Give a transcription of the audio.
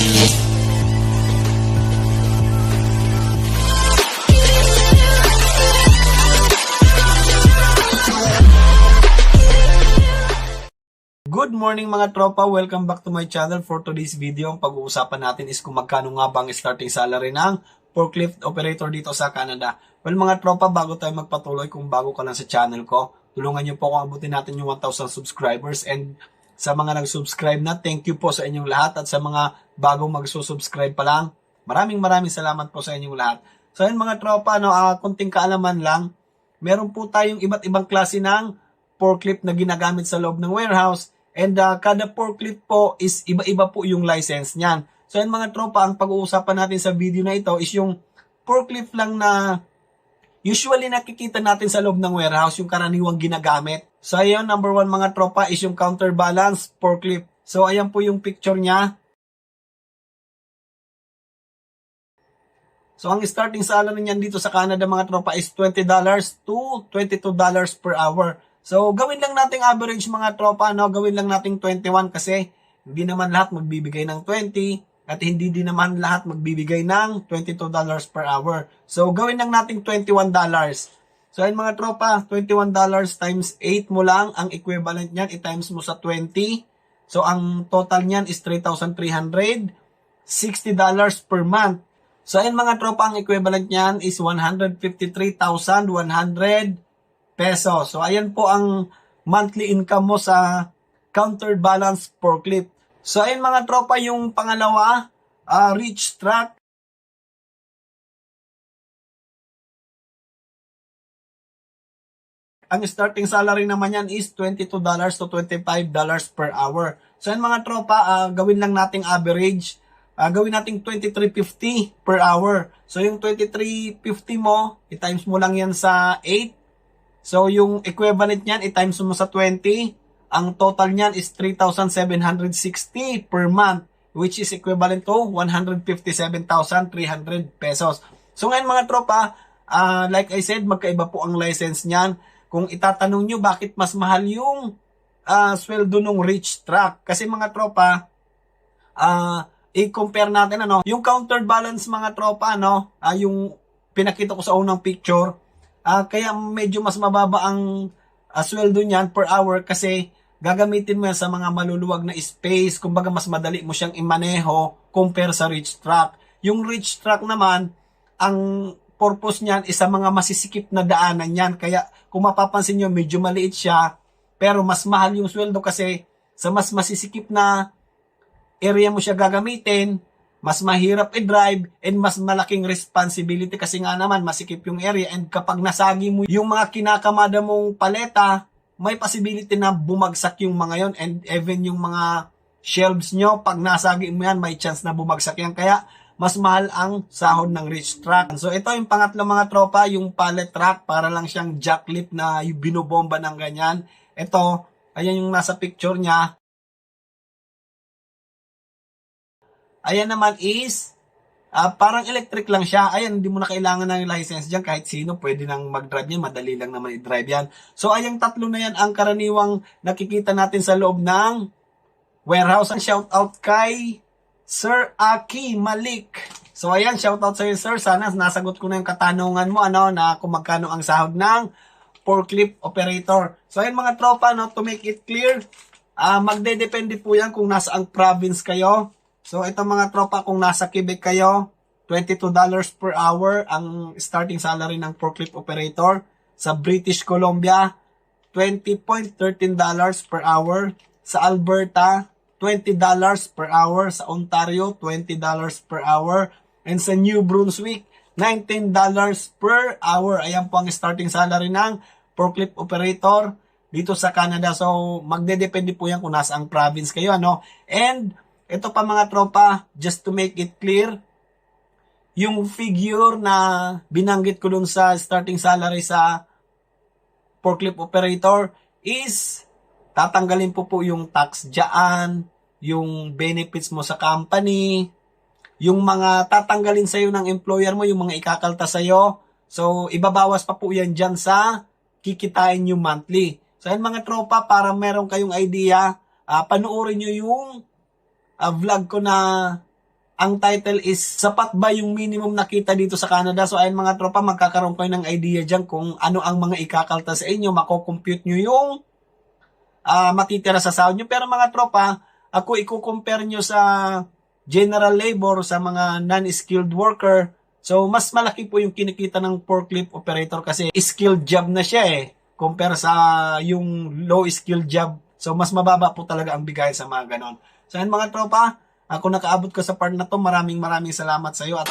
Good morning mga tropa, welcome back to my channel. For today's video, ang pag-uusapan natin is kung magkano nga bang starting salary ng forklift operator dito sa Canada. Well mga tropa, bago tayo magpatuloy, kung bago ka lang sa channel ko, tulungan niyo po kung abutin natin yung 1,000 subscribers and sa mga nag-subscribe na, thank you po sa inyong lahat at sa mga bagong magsusubscribe pa lang, maraming maraming salamat po sa inyong lahat. So yun mga tropa, no, ah, kunting kaalaman lang, meron po tayong iba't ibang klase ng forklift na ginagamit sa loob ng warehouse and uh, kada forklift po is iba-iba po yung license niyan. So yan mga tropa, ang pag-uusapan natin sa video na ito is yung forklift lang na usually nakikita natin sa loob ng warehouse, yung karaniwang ginagamit. So ayun, number one mga tropa is yung counterbalance forklift. So ayan po yung picture niya. So ang starting salary niyan dito sa Canada mga tropa is $20 to $22 per hour. So gawin lang nating average mga tropa, no? Gawin lang nating 21 kasi hindi naman lahat magbibigay ng 20 at hindi din naman lahat magbibigay ng $22 per hour. So gawin lang nating $21. So ayun mga tropa, $21 times 8 mo lang ang equivalent niyan, i-times mo sa 20. So ang total niyan is $3,360 per month. So ayun mga tropa, ang equivalent niyan is 153,100 peso. So ayan po ang monthly income mo sa counterbalance forklift. So ayun mga tropa, yung pangalawa, uh, reach track. Ang starting salary naman yan is $22 to $25 per hour. So yan mga tropa, ah, gawin lang nating average. Ah, gawin nating 23.50 per hour. So yung 23.50 mo, i-times mo lang yan sa 8. So yung equivalent niyan, i-times mo sa 20. Ang total niyan is 3,760 per month which is equivalent to 157,300 pesos. So ngayon mga tropa, ah, like I said, magkaiba po ang license niyan. Kung itatanong nyo bakit mas mahal yung ah, sweldo ng rich truck. Kasi mga tropa, ah, i-compare natin ano, yung counterbalance mga tropa no, ah, yung pinakita ko sa unang picture, ah, kaya medyo mas mababa ang ah, sweldo niyan per hour kasi gagamitin mo yan sa mga maluluwag na space, kumbaga mas madali mo siyang imaneho compare sa rich truck. Yung rich truck naman, ang purpose niyan is sa mga masisikip na daanan yan. Kaya kung mapapansin nyo, medyo maliit siya, pero mas mahal yung sweldo kasi sa mas masisikip na area mo siya gagamitin, mas mahirap i-drive and mas malaking responsibility kasi nga naman masikip yung area and kapag nasagi mo yung mga kinakamada mong paleta, may possibility na bumagsak yung mga yon and even yung mga shelves nyo, pag nasagi mo yan, may chance na bumagsak yan. Kaya mas mahal ang sahod ng rich truck. So ito yung pangatlo mga tropa, yung pallet truck, para lang siyang jacklift na binobomba ng ganyan. Ito, ayan yung nasa picture niya. Ayan naman is, ah, parang electric lang siya. Ayan, hindi mo na kailangan ng license dyan. Kahit sino, pwede nang mag-drive yan. Madali lang naman i-drive yan. So, ayang tatlo na yan ang karaniwang nakikita natin sa loob ng warehouse. Shout out kay Sir Aki Malik. So, ayan, shout out sa iyo, sir. Sana nasagot ko na yung katanungan mo, ano, na kung magkano ang sahod ng forklift operator. So, ayan mga tropa, no, to make it clear, ah magdedepende po yan kung nasa ang province kayo. So, ito mga tropa, kung nasa Quebec kayo, $22 per hour ang starting salary ng forklift operator. Sa British Columbia, $20.13 per hour. Sa Alberta, $20 per hour. Sa Ontario, $20 per hour. And sa New Brunswick, $19 per hour. Ayan po ang starting salary ng forklift operator dito sa Canada. So, magdedepende po yan kung nasa ang province kayo. Ano? And, ito pa mga tropa, just to make it clear, yung figure na binanggit ko dun sa starting salary sa forklift operator is tatanggalin po po yung tax dyan, yung benefits mo sa company, yung mga tatanggalin sa'yo ng employer mo, yung mga ikakalta sa'yo. So, ibabawas pa po yan dyan sa kikitain yung monthly. So, yan mga tropa, para meron kayong idea, ah, panoorin nyo yung ah, vlog ko na ang title is sapat ba yung minimum nakita dito sa Canada? So ayun mga tropa, magkakaroon kayo ng idea dyan kung ano ang mga ikakalta sa inyo. Mako-compute nyo yung ah, matitira sa sahod nyo. Pero mga tropa, ako i-compare nyo sa general labor, sa mga non-skilled worker. So mas malaki po yung kinikita ng forklift operator kasi skilled job na siya eh. Compare sa yung low skilled job. So mas mababa po talaga ang bigay sa mga ganon. So ayun mga tropa, ako nakaabot ko sa part na to. Maraming maraming salamat sa iyo at